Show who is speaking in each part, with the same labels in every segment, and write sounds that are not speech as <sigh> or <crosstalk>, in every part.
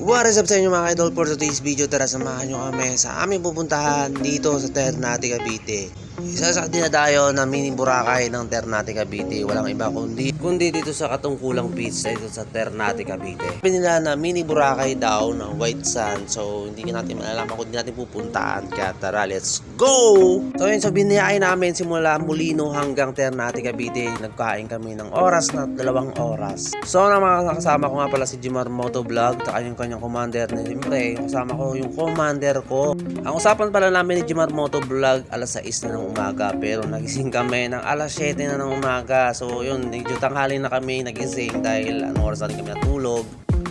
Speaker 1: What is up sa inyo mga idol? For today's video Tara samahan nyo kami sa aming pupuntahan dito sa Ternate Cavite Isa sa dinadayo na mini Boracay ng Ternate Cavite Walang iba kundi, kundi dito sa Katungkulang Beach dito sa Ternate Cavite. Sabi nila na mini Boracay daw ng white sand So hindi ka natin malalaman kung hindi natin pupuntahan. Kaya tara let's go! So yun so biniyay namin simula Molino hanggang Ternate Cavite. Nagkain kami ng oras na dalawang oras. So na mga kasama ko nga pala si Jimar Moto Vlog Taka yung kanyang commander na siyempre kasama ko yung commander ko. Ang usapan pala namin ni Jimar Moto Vlog alas 6 na ng umaga Pero nagising kami ng alas 7 na ng umaga So yun medyo tanghali na kami nagising dahil anong oras na kami natulog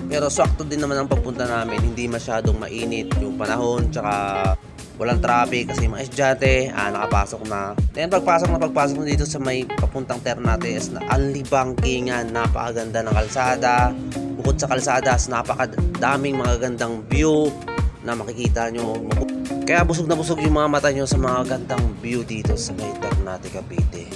Speaker 1: pero sakto din naman ang pagpunta namin, hindi masyadong mainit yung panahon, tsaka walang traffic kasi mga estudyante, ah, nakapasok na. Then pagpasok na pagpasok na dito sa may papuntang Ternate is na anlibangkingan, napakaganda ng kalsada. Bukod sa kalsada, napakadaming mga gandang view na makikita nyo. Kaya busog na busog yung mga mata nyo sa mga gandang view dito sa may Ternate, Cavite.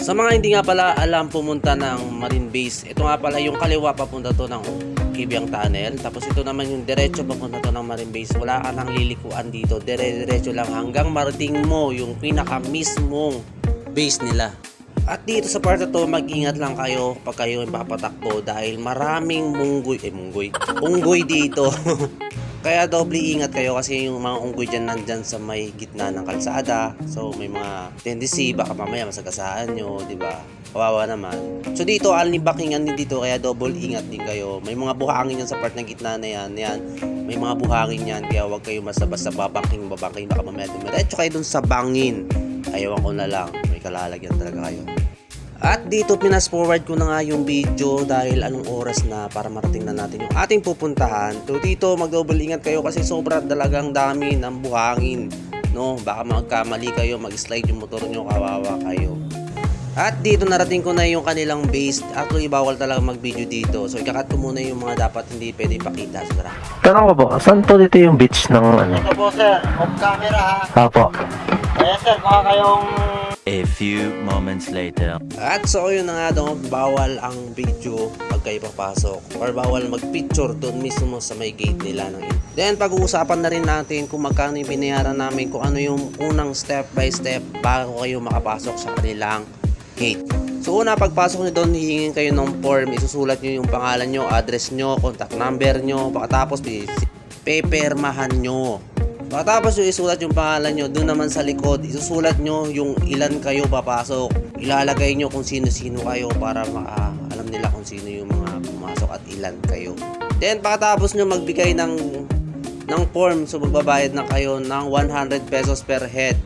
Speaker 1: Sa mga hindi nga pala alam pumunta ng Marine Base, ito nga pala yung kaliwa papunta to ng Kibyang Tunnel. Tapos ito naman yung diretso papunta to ng Marine Base. Wala ka nang lilikuan dito. Dire-diretso lang hanggang marating mo yung pinaka mismong base nila. At dito sa part to, mag-ingat lang kayo pag kayo yung papatakbo dahil maraming munggoy, eh munggoy, unggoy dito. <laughs> Kaya doble ingat kayo kasi yung mga unggoy dyan nandyan sa may gitna ng kalsada. So may mga tendency, baka mamaya masagasaan nyo, di ba? Kawawa naman. So dito, alnibakingan din dito, kaya double ingat din kayo. May mga buhangin yan sa part ng gitna na yan. yan. May mga buhangin yan, kaya huwag kayo basta-basta babangking babangking. Baka mamaya dumiretso kayo dun sa bangin. Ayaw ko na lang, may kalalagyan talaga kayo. At dito pinas forward ko na nga yung video dahil anong oras na para marating na natin yung ating pupuntahan. So dito mag-double ingat kayo kasi sobrang dalagang dami ng buhangin. No, baka magkamali kayo, mag-slide yung motor nyo, kawawa kayo. At dito narating ko na yung kanilang base. Actually, bawal talaga mag-video dito. So, ikakat ko muna yung mga dapat hindi pwede ipakita. So, tara.
Speaker 2: Tanong ko po, saan po dito yung beach ng ano?
Speaker 3: Ito po sir, off camera ha.
Speaker 2: Apo.
Speaker 3: Kaya sir, baka kayong
Speaker 4: A few moments later.
Speaker 1: At so yun na nga doon, bawal ang video pag kayo papasok or bawal mag-picture doon mismo sa may gate nila ng Then pag-uusapan na rin natin kung magkano yung binayaran namin kung ano yung unang step by step bago kayo makapasok sa kanilang gate. So una pagpasok nyo doon, hihingin kayo ng form, isusulat nyo yung pangalan nyo, address nyo, contact number nyo, pagkatapos pepermahan nyo. Pagkatapos yung isulat yung pangalan nyo, doon naman sa likod, isusulat nyo yung ilan kayo papasok. Ilalagay nyo kung sino-sino kayo para maka, alam nila kung sino yung mga pumasok at ilan kayo. Then pagkatapos nyo magbigay ng ng form, so magbabayad na kayo ng 100 pesos per head.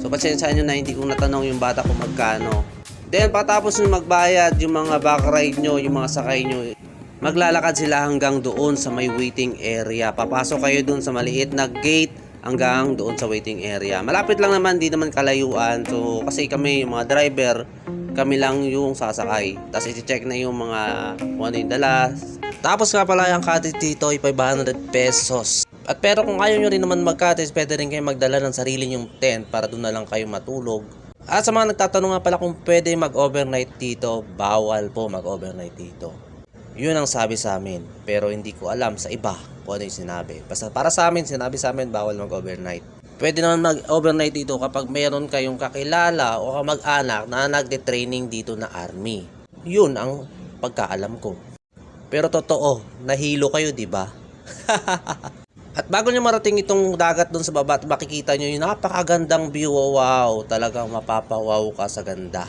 Speaker 1: So pasensya nyo na hindi ko natanong yung bata kung magkano. Then pagkatapos nyo magbayad, yung mga back ride nyo, yung mga sakay nyo, maglalakad sila hanggang doon sa may waiting area. Papasok kayo doon sa maliit na gate hanggang doon sa waiting area. Malapit lang naman, di naman kalayuan. So, kasi kami, yung mga driver, kami lang yung sasakay. Tapos i-check na yung mga kung ano yung dala. Tapos nga pala yung cottage dito ay 500 pesos. At pero kung ayaw nyo rin naman mag-cottage, pwede rin kayo magdala ng sarili nyong tent para doon na lang kayo matulog. At sa mga nagtatanong nga pala kung pwede mag-overnight dito, bawal po mag-overnight dito. Yun ang sabi sa amin. Pero hindi ko alam sa iba kung ano yung sinabi. Basta para sa amin, sinabi sa amin, bawal mag-overnight. Pwede naman mag-overnight dito kapag meron kayong kakilala o kamag-anak na nagde-training dito na army. Yun ang pagkaalam ko. Pero totoo, nahilo kayo, di ba? <laughs> At bago nyo marating itong dagat doon sa baba at makikita nyo yung napakagandang view. Wow, talagang mapapawaw ka sa ganda.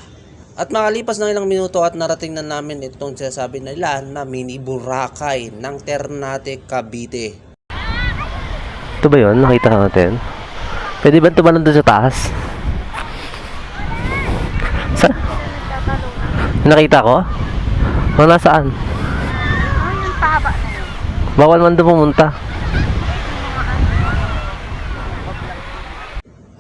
Speaker 1: At makalipas ng ilang minuto at narating na namin itong sinasabi nila na mini Boracay ng Ternate, Cavite.
Speaker 2: Ito ba yun? Nakita natin? Pwede ba tumalon doon sa taas? Sa? Nakita ko? O nasaan? Bawal man doon pumunta.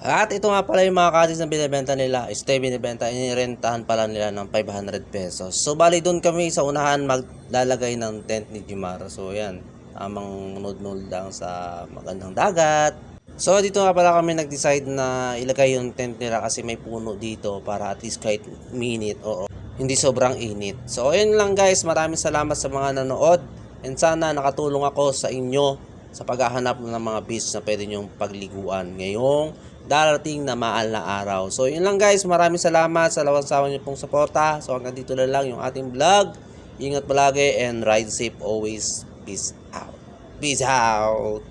Speaker 1: At ito nga pala yung mga cottage na binibenta nila. Stay binibenta, inirentahan pala nila ng 500 pesos. So bali doon kami sa unahan maglalagay ng tent ni Jimar. So yan, tamang nod-nod lang sa magandang dagat. So dito nga pala kami nag-decide na ilagay yung tent nila kasi may puno dito para at least kahit minute o hindi sobrang init. So ayun lang guys, maraming salamat sa mga nanood. And sana nakatulong ako sa inyo sa paghahanap ng mga beach na pwede nyong pagliguan ngayong darating na maal na araw. So yun lang guys, maraming salamat sa lawan-sawan niyo pong suporta. So hanggang dito na lang yung ating vlog. Ingat palagi and ride safe always. Peace out. Peace out.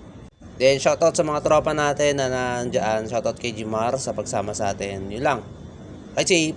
Speaker 1: Then shoutout sa mga tropa natin na nandyan. Shoutout kay Jimar sa pagsama sa atin. Yun lang. Ride safe.